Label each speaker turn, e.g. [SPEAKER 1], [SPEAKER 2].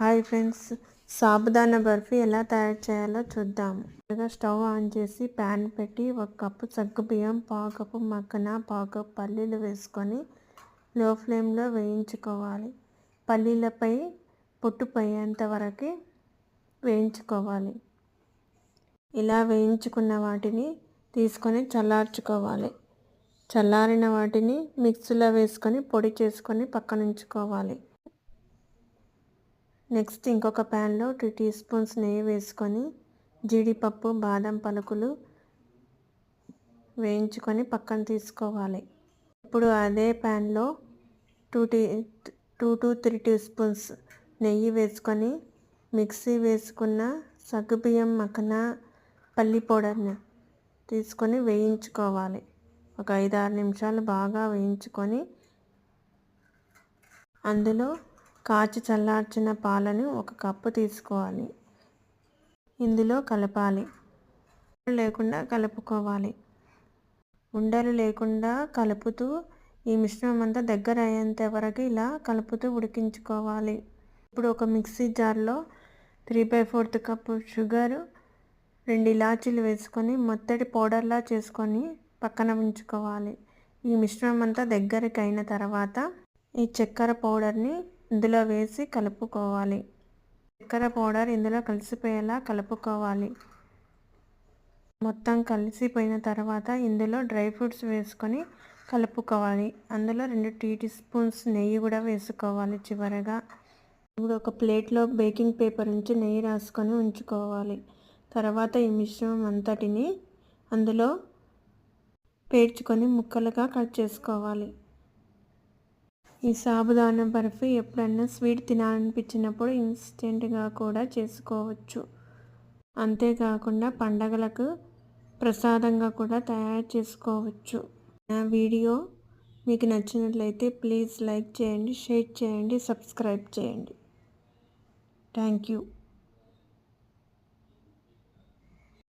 [SPEAKER 1] Hi friends. Sabudana barfi ఎలా తయారు చేయాలో చూద్దాము ముందుగా స్టవ్ ఆన్ చేసి ప్యాన్ పెట్టి ఒక కప్పు సగ్గు బియ్యం పావు కప్పు మక్కన పావు కప్పు పల్లీలు వేసుకొని లో ఫ్లేమ్లో వేయించుకోవాలి. పల్లీలపై పొట్టు పోయేంత వరకు వేయించుకోవాలి. ఇలా వేయించుకున్న వాటిని తీసుకొని చల్లార్చుకోవాలి. చల్లారిన వాటిని మిక్సీలో వేసుకొని పొడి చేసుకొని పక్కనుంచుకోవాలి. నెక్స్ట్ ఇంకొక ప్యాన్లో టూ టీ స్పూన్స్ నెయ్యి వేసుకొని జీడిపప్పు బాదం పలుకులు వేయించుకొని పక్కన తీసుకోవాలి. ఇప్పుడు అదే ప్యాన్లో two tea two to three teaspoons నెయ్యి వేసుకొని మిక్సీ వేసుకున్న సగ్గుబియ్యం మకన పల్లి పౌడర్ని తీసుకొని వేయించుకోవాలి. ఒక ఐదు ఆరు నిమిషాలు బాగా వేయించుకొని అందులో కాచి చల్లార్చిన పాలను ఒక కప్పు తీసుకోవాలి. ఇందులో కలపాలి. లేకుండా కలుపుకోవాలి. ఉండలు లేకుండా కలుపుతూ ఈ మిశ్రమం అంతా దగ్గర అయ్యేంత వరకు ఇలా కలుపుతూ ఉడికించుకోవాలి. ఇప్పుడు ఒక మిక్సీ జార్లో three by fourth cup sugar రెండు ఇలాచీలు వేసుకొని మొత్తటి పౌడర్లా చేసుకొని పక్కన ఉంచుకోవాలి. ఈ మిశ్రమం అంతా దగ్గరికి అయిన తర్వాత ఈ చక్కెర పౌడర్ని ఇందులో వేసి కలుపుకోవాలి. చక్కెర పౌడర్ ఇందులో కలిసిపోయేలా కలుపుకోవాలి. మొత్తం కలిసిపోయిన తర్వాత ఇందులో డ్రై ఫ్రూట్స్ వేసుకొని కలుపుకోవాలి. అందులో రెండు టీ టీ స్పూన్స్ నెయ్యి కూడా వేసుకోవాలి చివరగా. ఇప్పుడు ఒక ప్లేట్లో బేకింగ్ పేపర్ నుంచి నెయ్యి రాసుకొని ఉంచుకోవాలి. తర్వాత ఈ మిశ్రమం అంతటిని అందులో పేర్చుకొని ముక్కలుగా కట్ చేసుకోవాలి. ఈ సాబుదానా బర్ఫీ ఎప్పుడైనా స్వీట్ తినాలనిపించినప్పుడు ఇన్స్టెంట్గా కూడా చేసుకోవచ్చు. అంతేకాకుండా పండగలకు ప్రసాదంగా కూడా తయారు చేసుకోవచ్చు. నా వీడియో మీకు నచ్చినట్లయితే ప్లీజ్ లైక్ చేయండి షేర్ చేయండి సబ్స్క్రైబ్ చేయండి. Thank you.